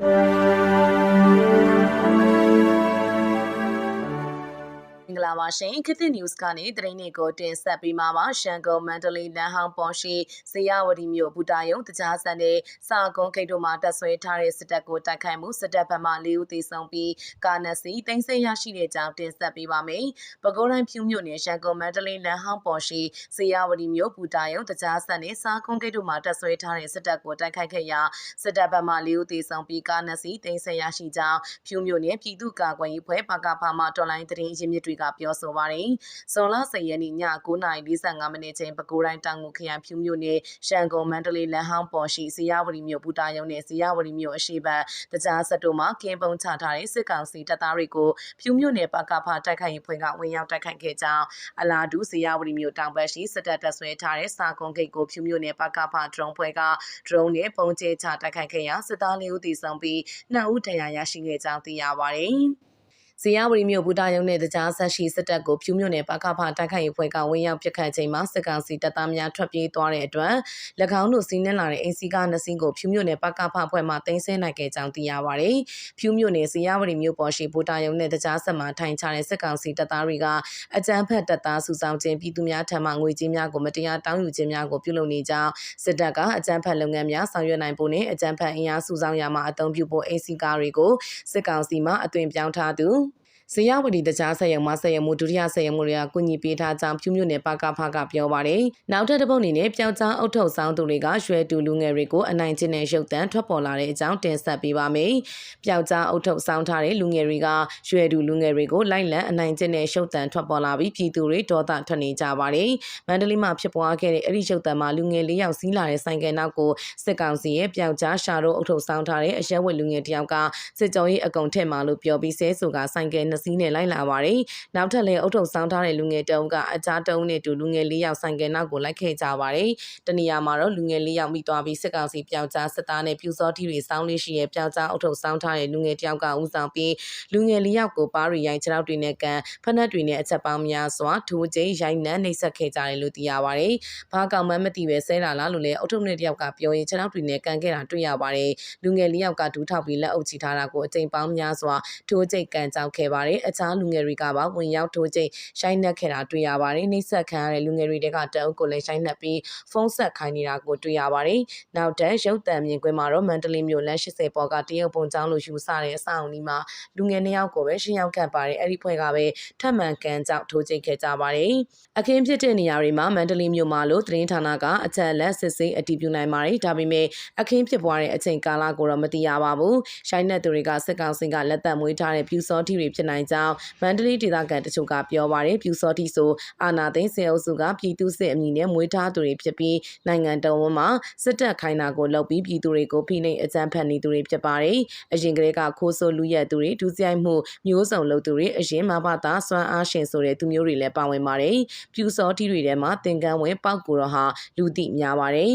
င်္ဂလာပါရှင်ခေတ်သစ် news ကနေသတင်းတွေကိုတင်ဆက်ပေးမှာပါရှန်ကုန်မန္တလေးလမ်းဟောင်းပေါ်ရှိဇေယဝတီမြို့ဘူတာယုံတကြားဆန်တဲ့စာကုန်းဂိတ်တို့မှာတပ်ဆွဲထားတဲ့စစ်တပ်ကိုတိုက်ခိုက်မှုစစ်တပ်ဘက်မှ၄ဦးသေဆုံးပြီးကာနစီတင်ဆက်ရရှိတဲ့ကြောင်းတင်ဆက်ပေးပါမယ်။ပဲခူးတိုင်းဖြူမြို့နယ်ရှန်ကုန်မန္တလေးလမ်းဟောင်းပေါ်ရှိဇေယဝတီမြို့ဘူတာယုံတကြားဆန်တဲ့စာကုန်းဂိတ်တို့မှာတပ်ဆွဲထားတဲ့စစ်တပ်ကိုတိုက်ခိုက်ခဲ့ရာစစ်တပ်ဘက်မှ၄ဦးသေဆုံးပြီးကာနစီတင်ဆက်ရရှိကြောင်းဖြူမြို့နယ်ပြည်သူ့ကာကွယ်ရေးဖွဲ့ပကဖမှတော်လိုင်းသတင်းရင်းမြစ်တွေကပြောဆိုပါတယ်။ဇွန်လ10ရက်နေ့ည9:45မိနစ်ချိန်ပဲခူးတိုင်းတောင်ငူခရိုင်ဖြူမြို့နယ်ရှန်ကုန်မန္တလေးလမ်းဟောင်းပေါ်ရှိဇေယဝတီမြို့ဘူတာယုံနယ်ဇေယဝတီမြို့အရှိဘက်တကြားဆက်တို့မှာကင်းပုံချထားတဲ့စစ်ကောင်စီတပ်သားတွေကိုဖြူမြို့နယ်ပကဖတိုက်ခိုက်ရေးဖွဲ့ကဝင်ရောက်တိုက်ခိုက်ခဲ့ကြောင်းအလားတူဇေယဝတီမြို့တောင်ဘက်ရှိစစ်တပ်တပ်ဆွဲထားတဲ့စာကွန်ဂိတ်ကိုဖြူမြို့နယ်ပကဖဒရုန်းဖွဲ့ကဒရုန်းနဲ့ပုံကျဲချတိုက်ခိုက်ခဲ့ရာစစ်သားလေးဦးသေဆုံးပြီးနှစ်ဦးဒဏ်ရာရရှိခဲ့ကြောင်းသိရပါတယ်။ ဇေယဝတီမြို့ဘူတာယုံနဲ့တကြားဆက်ရှိစစ်တပ်ကိုဖြူမြို့နယ်ပကဖတိုက်ခိုက်ရေးဖွဲ့ကဝင်းရောက်ပစ်ခတ်ချိန်မှာစစ်ကောင်စီတပ်သားများထွက်ပြေးသွားတဲ့အတွက်၎င်းတို့စီးနှင်းလာတဲ့အင်စီကနှစ်စီးကိုဖြူမြို့နယ်ပကဖဖွဲ့မှတင်ဆက်နိုင်ခဲ့ကြောင်းသိရပါတယ်။ဖြူမြို့နယ်ဇေယဝတီမြို့ပေါ်ရှိဘူတာယုံနဲ့တကြားဆက်မှာထိုင်ချတဲ့စစ်ကောင်စီတပ်သားတွေကအကြမ်းဖက်တပ်သားစုဆောင်ခြင်းပြည်သူများထံမှငွေကြေးများကိုမတရားတောင်းယူခြင်းများကိုပြုလုပ်နေကြောင်းစစ်တပ်ကအကြမ်းဖက်လုပ်ငန်းများဆောင်ရွက်နိုင်ဖို့နဲ့အကြမ်းဖက်အင်အားစုဆောင်ရမှာအသုံးပြုဖို့အင်စီကာတွေကိုစစ်ကောင်စီမှအသွင်ပြောင်းထားသူ ဇေယဝတီတကြားဆက်ရုံမှာဆက်ရုံမှုဒုတိယဆက်ရုံမှုတွေကကုညီပေးထားကြောင်းဖြူမြို့နယ်ပကဖကပြောပါတယ်။နောက်ထပ်တစ်ပုတ်အနေနဲ့ပျောက်ကြားအုတ်ထုတ်ဆောင်သူတွေကရွှဲတူလူငယ်တွေကိုအနိုင်ကျင့်တဲ့ရုပ်တံထွက်ပေါ်လာတဲ့အကြောင်းတင်ဆက်ပေးပါမယ်။ပျောက်ကြားအုတ်ထုတ်ဆောင်ထားတဲ့လူငယ်တွေကရွှဲတူလူငယ်တွေကိုလိုက်လံအနိုင်ကျင့်တဲ့ရုပ်တံထွက်ပေါ်လာပြီးပြည်သူတွေဒေါသထွက်နေကြပါတယ်။မန္တလေးမှာဖြစ်ပွားခဲ့တဲ့အဲ့ဒီရုပ်တံမှာလူငယ်၄ယောက်စီးလာတဲ့ဆိုင်ကယ်နောက်ကိုစစ်ကောင်စီရဲ့ပျောက်ကြားရှာတော့အုတ်ထုတ်ဆောင်ထားတဲ့အရက်ဝက်လူငယ်တယောက်ကစစ်ကြောရေးအကုံထက်မှလို့ပြောပြီးဆဲဆိုကဆိုင်ကယ်နှစ်စီးနဲ့လိုက်လာပါတယ်။နောက်ထပ်လည်းအုတ်ထုံဆောင်းထားတဲ့လူငယ်တအုပ်ကအကြားတုံးနဲ့တူလူငယ်၄ယောက်ဆိုင်ကယ်နောက်ကိုလိုက်ခဲ့ကြပါတယ်။တနေရာမှာတော့လူငယ်၄ယောက်မိသွားပြီးစစ်ကောင်စီပျောက်ကြားစစ်သားနဲ့ပြူစောတိတွေစောင်းလေးရှိရဲ့ပျောက်ကြားအုတ်ထုံဆောင်းထားတဲ့လူငယ်တယောက်ကဦးဆောင်ပြီးလူငယ်၄ယောက်ကိုပါးရီရိုင်းခြေထောက်တွေနဲ့ကန်ဖက်နှက်တွေနဲ့အချက်ပေါင်းများစွာထိုးကျိရိုင်းနှံနှိပ်စက်ခဲ့ကြတယ်လို့သိရပါတယ်။ဘာကောင်မှမသိပဲဆဲလာလားလို့လည်းအုတ်ထုံနဲ့တယောက်ကပြောရင်ခြေထောက်တွေနဲ့ကန်ခဲ့တာတွေ့ရပါတယ်။လူငယ်၄ယောက်ကဒူးထောက်ပြီးလက်အုပ်ချထားတာကိုအကြိမ်ပေါင်းများစွာထိုးကျိကန်ကြောက်ခဲ့ပါတယ်။အခြားလူငယ်တွေကပါဝင်ရောက်ထိုးချိန်ရှိုင်းနှက်ခဲ့တာတွေ့ရပါတယ်။နှိပ်စက်ခံရတဲ့လူငယ်တွေကတအုပ်ကိုလည်းရှိုင်းနှက်ပြီးဖုန်းဆက်ခိုင်းနေတာကိုတွေ့ရပါတယ်။နောက်တန်းရုပ်တံမြင်ကွင်းမှာတော့မန္တလေးမြို့လမ်း80ပေါ်ကတရုတ်ပုံကျောင်းလိုယူဆတဲ့အဆောက်အဦမှာလူငယ်နှစ်ယောက်ကိုပဲရှင်းရောက်ခတ်ပါတယ်။အဲ့ဒီဖွဲ့ကပဲထပ်မံကန်ကြောက်ထိုးချိန်ခဲ့ကြပါတယ်။အခင်းဖြစ်တဲ့နေရာတွေမှာမန္တလေးမြို့မှာလို့သတင်းဌာနကအချက်လက်စစ်ဆေးအတည်ပြုနိုင်ပါတယ်။ဒါပေမဲ့အခင်းဖြစ်ပွားတဲ့အချိန်ကာလကိုတော့မသိရပါဘူး။ရှိုင်းနက်သူတွေကစစ်ကောင်စီကလက်သက်မွေးထားတဲ့ပြူစောတိတွေဖြစ်နိုင်ကြောင်းမန္တလေးဒေသခံတချို့ကပြောပါတယ်ပြူစောတိဆိုအာနာသိန်းစေအုပ်စုကပြည်သူစစ်အမည်နဲ့မွေးထားသူတွေဖြစ်ပြီးနိုင်ငံတော်ဝန်မှာစစ်တပ်ခိုင်းတာကိုလုပ်ပြီးပြည်သူတွေကိုဖိနှိပ်အကြမ်းဖက်နေသူတွေဖြစ်ပါတယ်အရင်ကတည်းကခိုးဆိုးလူရက်သူတွေဒုစရိုက်မှုမျိုးစုံလုပ်သူတွေအရင်မဘာသာစွမ်းအားရှင်ဆိုတဲ့သူမျိုးတွေလည်းပါဝင်ပါတယ်ပြူစောတိတွေထဲမှာသင်္ကန်းဝင်ပောက်ကိုတော့ဟာလူသိများပါတယ်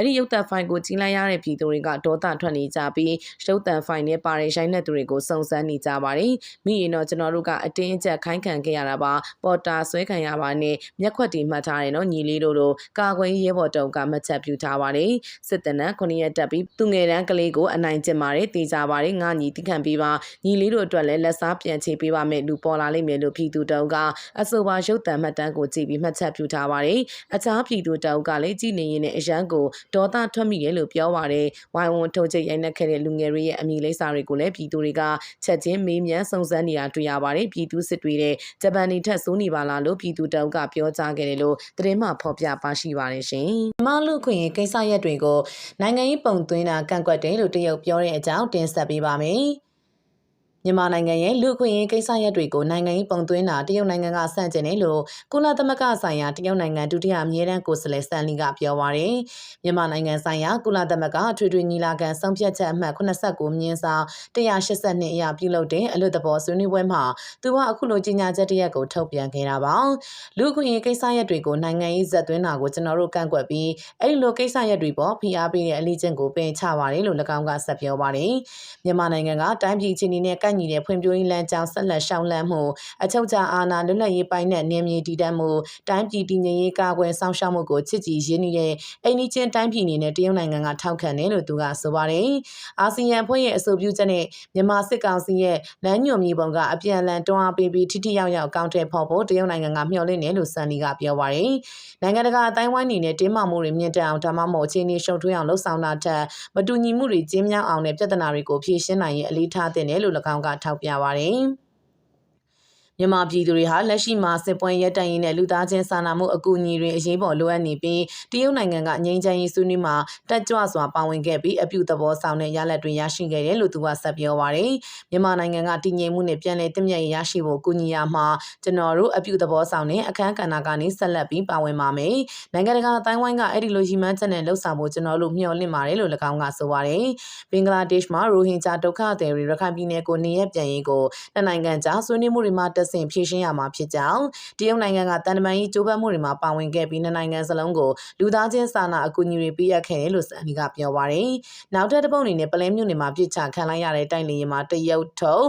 အဲ့ဒီရုပ်သံဖိုင်ကိုကြီးလိုက်ရတဲ့ပြည်သူတွေကဒေါသထွက်နေကြပြီးရုပ်သံဖိုင်နဲ့ပါတဲ့ရိုင်းတဲ့သူတွေကိုစုံစမ်းနေကြပါတယ်။မိရင်တော့ကျွန်တော်တို့ကအတင်းအကျပ်ခိုင်းခံခဲ့ရတာပါ။ပေါ်တာဆွဲခံရပါနဲ့မျက်ခွက်တီမှတ်ထားတယ်နော်ညီလေးတို့တို့ကာကွယ်ရဲဘော်တုံကမှတ်ချက်ပြုထားပါတယ်။စစ်တနန်း9ရက်တက်ပြီးသူငယ်တန်းကလေးကိုအနိုင်ကျင့်ပါတယ်တေးကြပါတယ်ငါညီတိခံပေးပါညီလေးတို့အတွက်လည်းလက်စားပြန်ချေပေးပါမယ်လူပေါ်လာလိမ့်မယ်လို့ပြည်သူတုံကအဆိုပါရုပ်သံမှတ်တမ်းကိုကြည့်ပြီးမှတ်ချက်ပြုထားပါတယ်။အခြားပြည်သူတုံကလည်းကြည်နေရင်အရန်ကိုဒေါသထွက်မိတယ်လို့ပြောပါတယ်။ဝိုင်ဝန်းထုတ်ချိတ်ရိုက်နှက်ခဲ့တဲ့လူငယ်တွေရဲ့အမည်လိပ်စာတွေကိုလည်းပြည်သူတွေကချက်ချင်းမေးမြန်းစုံစမ်းနေတာတွေ့ရပါတယ်။ပြည်သူစစ်တွေတဲ့ဂျပန်နေထက်စိုးနေပါလားလို့ပြည်သူတအုပ်ကပြောကြားခဲ့တယ်လို့သတင်းမှဖော်ပြပါရှိပါတယ်ရှင်။မလူခွင့်ကိစ္စရပ်တွေကိုနိုင်ငံရေးပုံသွင်းတာကန့်ကွက်တယ်လို့တရုတ်ပြောတဲ့အကြောင်းတင်ဆက်ပေးပါမယ်။ မြန်မာနိုင်ငံရဲ့လူခွင့်ရေးကိစ္စရပ်တွေကိုနိုင်ငံရေးပုံသွင်းတာတရုတ်နိုင်ငံကဆန့်ကျင်တယ်လို့ကုလသမဂ္ဂဆိုင်ရာတရုတ်နိုင်ငံဒုတိယအမြဲတမ်းကိုယ်စားလှယ်ဆန်လီကပြောပါရယ်မြန်မာနိုင်ငံဆိုင်ရာကုလသမဂ္ဂအထွေထွေညီလာခံဆုံးဖြတ်ချက်အမှတ်89မြင်းဆောင်182အရာပြုလုပ်တဲ့အလွတ်တဘောဆွေးနွေးပွဲမှာသူကအခုလိုကြီးညာချက်တရက်ကိုထုတ်ပြန်ခဲ့တာပါလူခွင့်ရေးကိစ္စရပ်တွေကိုနိုင်ငံရေးဇက်သွင်းတာကိုကျွန်တော်တို့ကန့်ကွက်ပြီးအဲ့ဒီလိုကိစ္စရပ်တွေပေါ်ဖိအားပေးတဲ့အလေးကျင့်ကိုပယ်ချပါတယ်လို့၎င်းကဆက်ပြောပါတယ်မြန်မာနိုင်ငံကတိုင်းပြည်ချင်းနေနဲ့ကိုက်ညီတဲ့ဖွံ့ဖြိုးရေးလမ်းကြောင်းဆက်လက်ရှောင်လန်းမှုအချုပ်အခြာအာဏာလွတ်လပ်ရေးပိုင်းနဲ့နေမြေတည်တံ့မှုတိုင်းပြည်တည်ငြိမ်ရေးကာကွယ်ဆောင်ရှောက်မှုကိုချစ်ကြည်ရင်းနှီးတဲ့အိန္ဒိချင်းတိုင်းပြည်အနေနဲ့တရုတ်နိုင်ငံကထောက်ခံတယ်လို့သူကဆိုပါတယ်။အာဆီယံဖွဲ့ရဲ့အဆိုပြုချက်နဲ့မြန်မာစစ်ကောင်စီရဲ့လမ်းညွှန်မြေပုံကအပြန်အလှန်တွန်းအားပေးပြီးထိထိရောက်ရောက်ကောင်းတဲ့ဖော်ဖို့တရုတ်နိုင်ငံကမျှော်လင့်တယ်လို့စန်လီကပြောပါတယ်။နိုင်ငံတကာအတိုင်းဝိုင်းအနေနဲ့တင်းမာမှုတွေမြင့်တက်အောင်ဒါမှမဟုတ်အခြေအနေရှုပ်ထွေးအောင်လှုံ့ဆော်တာထက်မတူညီမှုတွေကျင်းမြောင်းအောင်နဲ့ပြဿနာတွေကိုဖြေရှင်းနိုင်ရင်အလေးထားတဲ့တယ်လို့၎င်းကထောက်ပြပါတယ်။ မြန်မာပြည်သူတွေဟာလက်ရှိမှာစစ်ပွဲရပ်တန့်ရေးနဲ့လူသားချင်းစာနာမှုအကူအညီတွေအရေးပေါ်လိုအပ်နေပြီးတရုတ်နိုင်ငံကငြိမ်းချမ်းရေးဆွေးနွေးမှာတက်ကြွစွာပါဝင်ခဲ့ပြီးအပြုသဘောဆောင်တဲ့ရလဒ်တွေရရှိခဲ့တယ်လို့သူကဆက်ပြောပါရယ်မြန်မာနိုင်ငံကတည်ငြိမ်မှုနဲ့ပြန်လည်တည်မြဲရရှိဖို့ကူညီရမှာကျွန်တော်တို့အပြုသဘောဆောင်တဲ့အခမ်းကဏ္ဍကနေဆက်လက်ပြီးပါဝင်ပါမယ်နိုင်ငံတကာအတိုင်းဝိုင်းကအဲ့ဒီလိုရည်မှန်းချက်နဲ့လှုပ်ဆောင်ဖို့ကျွန်တော်တို့မျှော်လင့်ပါတယ်လို့၎င်းကဆိုပါရယ်ဘင်္ဂလားဒေ့ရှ်မှာရိုဟင်ဂျာဒုက္ခသည်တွေရခိုင်ပြည်နယ်ကိုနေရပြန်ရေးကိုနှစ်နိုင်ငံကြားဆွေးနွေးမှုတွေမှာတက်ဆင်ဖြည့်ရှင်းရမှာဖြစ်ကြောင်းတရုတ်နိုင်ငံကတန်တမန်ရေးကြိုးပမ်းမှုတွေမှာပါဝင်ခဲ့ပြီးနှစ်နိုင်ငံစလုံးကိုလူသားချင်းစာနာအကူအညီတွေပေးအပ်ခဲ့တယ်လို့စန်နီကပြောပါရယ်နောက်ထပ်တစ်ပုတ်အနေနဲ့ပလဲမြို့နယ်မှာပြစ်ချခံလိုက်ရတဲ့တိုက်လေယာဉ်မှာတရုတ်ထုတ်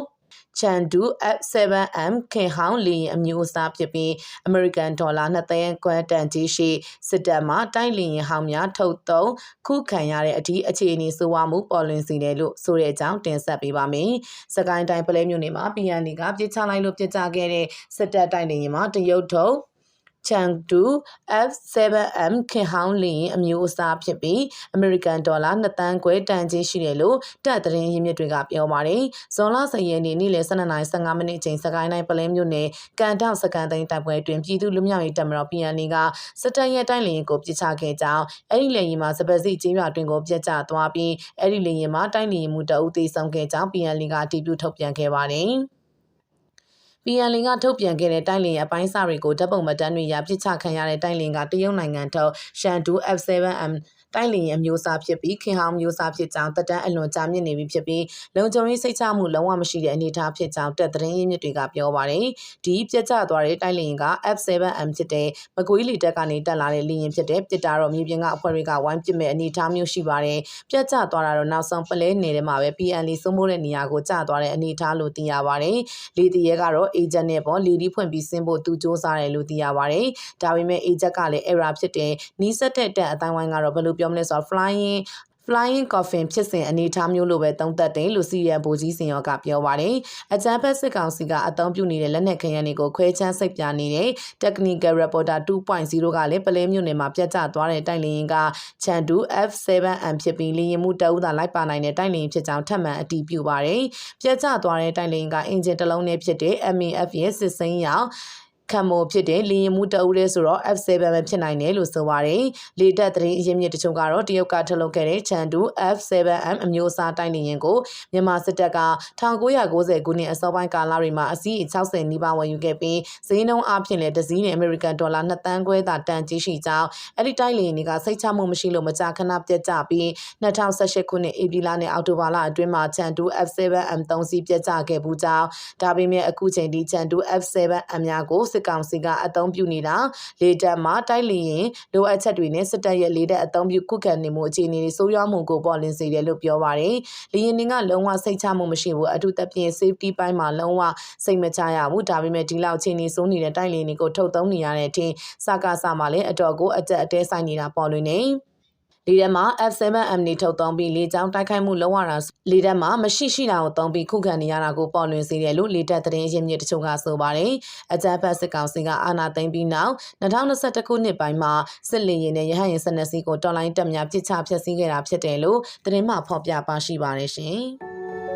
ချန်ဒူ F7M ခင်ဟောင်းလီအမျိုးအစားဖြစ်ပြီး American Dollar 2သိန်းခွဲတန်ကြီးရှိစစ်တပ်မှတိုက်လီရင်ဟောင်းများထုတ်သုံးခုခံရတဲ့အထိအခြေအနေဆိုးဝါးမှုပေါ်လွင်စေတယ်လို့ဆိုတဲ့အကြောင်းတင်ဆက်ပေးပါမယ်။စကိုင်းတိုင်းပလဲမြို့နယ်မှာ PND ကပြစ်ချလိုက်လို့ပြစ်ချခဲ့တဲ့စစ်တပ်တိုက်လီရင်မှာတရုတ်ထုတ် ချန်တူ F7M ခင်ဟောင်းလင်းအမျိုးအစားဖြစ်ပြီး American Dollar 2တန်းခွဲတန်ကြီးရှိတယ်လို့တပ်သတင်းရင်းမြစ်တွေကပြောပါတယ်။ဇွန်လ10ရက်နေ့နေ့လယ်12:15မိနစ်အချိန်စကိုင်းတိုင်းပလင်းမြို့နယ်ကန်တောက်စကန်သိန်းတပ်ပွဲတွင်ပြည်သူလူမျိုးရေးတပ်မတော် PNL ကစစ်တပ်ရဲ့တိုင်းလင်းကိုပြစ်ချခဲ့ကြောင်းအဲ့ဒီလေရင်မှာစပက်စီချင်းရွာတွင်ကိုပြစ်ချသွားပြီးအဲ့ဒီလေရင်မှာတိုင်းလင်းမှုတအုပ်သေးဆုံးခဲ့ကြောင်း PNL ကအတည်ပြုထုတ်ပြန်ခဲ့ပါတယ်။ PNL ကထုတ်ပြန်ခဲ့တဲ့တိုင်းလင်အပိုင်းစာတွေကိုဓာတ်ပုံမတန်းတွေရပြစ်ချခံရတဲ့တိုင်းလင်ကတရုတ်နိုင်ငံထုတ်ရှန်ဒူ F7M တိုင်းလင်ရဲ့မျိုးစားဖြစ်ပြီးခင်ဟောင်းမျိုးစားဖြစ်ကြောင်းတက်တန်းအလွန်ကြာမြင့်နေပြီဖြစ်ပြီးလုံခြုံရေးစိတ်ချမှုလုံးဝမရှိတဲ့အနေအထားဖြစ်ကြောင်းတက်သတင်းရင်းမြစ်တွေကပြောပါတယ်။ဒီပြက်ကျသွားတဲ့တိုင်းလင်က F7M ဖြစ်တဲ့မကွေးလီတက်ကနေတက်လာတဲ့လင်းရင်ဖြစ်တဲ့ပြစ်တာတော့မြေပြင်ကအဖွဲ့တွေကဝိုင်းပစ်မဲ့အနေအထားမျိုးရှိပါတယ်။ပြက်ကျသွားတာတော့နောက်ဆုံးပလဲနေတဲ့မှာပဲ PNL စိုးမိုးတဲ့နေရာကိုကျသွားတဲ့အနေအထားလို့သိရပါတယ်။လေတီရဲကတော့ agent နဲ့ပေါ့လီဒီဖွင့်ပြီးဆင်းဖို့သူစ조사တယ်လို့သိရပါတယ်။ဒါပေမဲ့ agent ကလည်း error ဖြစ်တယ်။နီးစက်တဲ့တက်အတိုင်းဝိုင်းကတော့ဘယ်လိုပြောမလဲဆိုတော့ flying flying coffin ဖြစ်စဉ်အနေအထားမျိုးလိုပဲသုံးသပ်တယ်လို့စီရန်ဘူကြီးစင်ရောကပြောပါတယ်။အကြမ်းဖက်စစ်ကောင်စီကအသုံးပြုနေတဲ့လက်နက်ခဲယမ်းတွေကိုခွဲချမ်းစိတ်ပြနေတဲ့ Technical Reporter 2.0ကလည်းပလဲမြို့နယ်မှာပြတ်ကျသွားတဲ့တိုက်လေယာဉ်ကချန်တူ F7M ဖြစ်ပြီးလေယာဉ်မှုတအုပ်သာလိုက်ပါနိုင်တဲ့တိုက်လေယာဉ်ဖြစ်ကြောင်းထပ်မံအတည်ပြုပါတယ်။ပြတ်ကျသွားတဲ့တိုက်လေယာဉ်ကအင်ဂျင်တစ်လုံးနဲ့ဖြစ်တဲ့ MAF ရဲ့စစ်စိမ်းရောက် ခံမိုဖြစ်တဲ့လီရင်မှုတအုပ်လဲဆိုတော့ F7 ပဲဖြစ်နိုင်တယ်လို့ဆိုပါတယ်။လေတက်သတင်းအရင်းမြစ်တချို့ကတော့တရုတ်ကထုတ်လုပ်ခဲ့တဲ့ချန်တူ F7M အမျိုးအစားတိုက်လီရင်ကိုမြန်မာစစ်တပ်က1990ခုနှစ်အစောပိုင်းကာလတွေမှာအစီး60နီးပါးဝယ်ယူခဲ့ပြီးဈေးနှုန်းအပြင်လည်းဒဇီးနဲ့ American Dollar 2တန်းခွဲသာတန်ကြီးရှိကြောင်းအဲ့ဒီတိုက်လီရင်တွေကစိတ်ချမှုမရှိလို့မကြာခဏပြတ်ကျပြီး2018ခုနှစ်ဧပြီလနဲ့အောက်တိုဘာလအတွင်းမှာချန်တူ F7M 3စီးပြတ်ကျခဲ့ဘူးကြောင်းဒါပေမဲ့အခုချိန်ထိချန်တူ F7M များကိုစစ်ကောင်စီကအသုံးပြုနေတာလေတပ်မှာတိုက်လျင်လိုအပ်ချက်တွေနဲ့စစ်တပ်ရဲ့လေတပ်အသုံးပြုခုခံနေမှုအခြေအနေတွေဆိုးရွားမှုကိုပေါ်လင်းစေတယ်လို့ပြောပါတယ်။လေရင်တွေကလုံးဝစိတ်ချမှုမရှိဘူးအထူးသဖြင့် safety ပိုင်းမှာလုံးဝစိတ်မချရဘူးဒါပေမဲ့ဒီလောက်အခြေအနေဆိုးနေတဲ့တိုက်လျင်တွေကိုထုတ်သုံးနေရတဲ့အထင်စကားစမှာလည်းအတော်ကိုအကြက်အတဲဆိုင်နေတာပေါ်လွင်နေ။ လေထဲမှာ F7M နေထုတ်သုံးပြီးလေကြောင်းတိုက်ခိုက်မှုလုံးဝတာလေထဲမှာမရှိရှိတာကိုသုံးပြီးခုခံနေရတာကိုပေါ်လွင်စေတယ်လို့လေတပ်သတင်းရင်းမြစ်တချို့ကဆိုပါတယ်။အကြမ်းဖက်စစ်ကောင်စီကအာဏာသိမ်းပြီးနောက်2021ခုနှစ်ပိုင်းမှာစစ်လေရင်နဲ့ရဟတ်ရင်စနစ်စီကိုတော်လိုင်းတက်များပြစ်ချဖျက်ဆီးခဲ့တာဖြစ်တယ်လို့သတင်းမှဖော်ပြပါရှိပါတယ်ရှင်။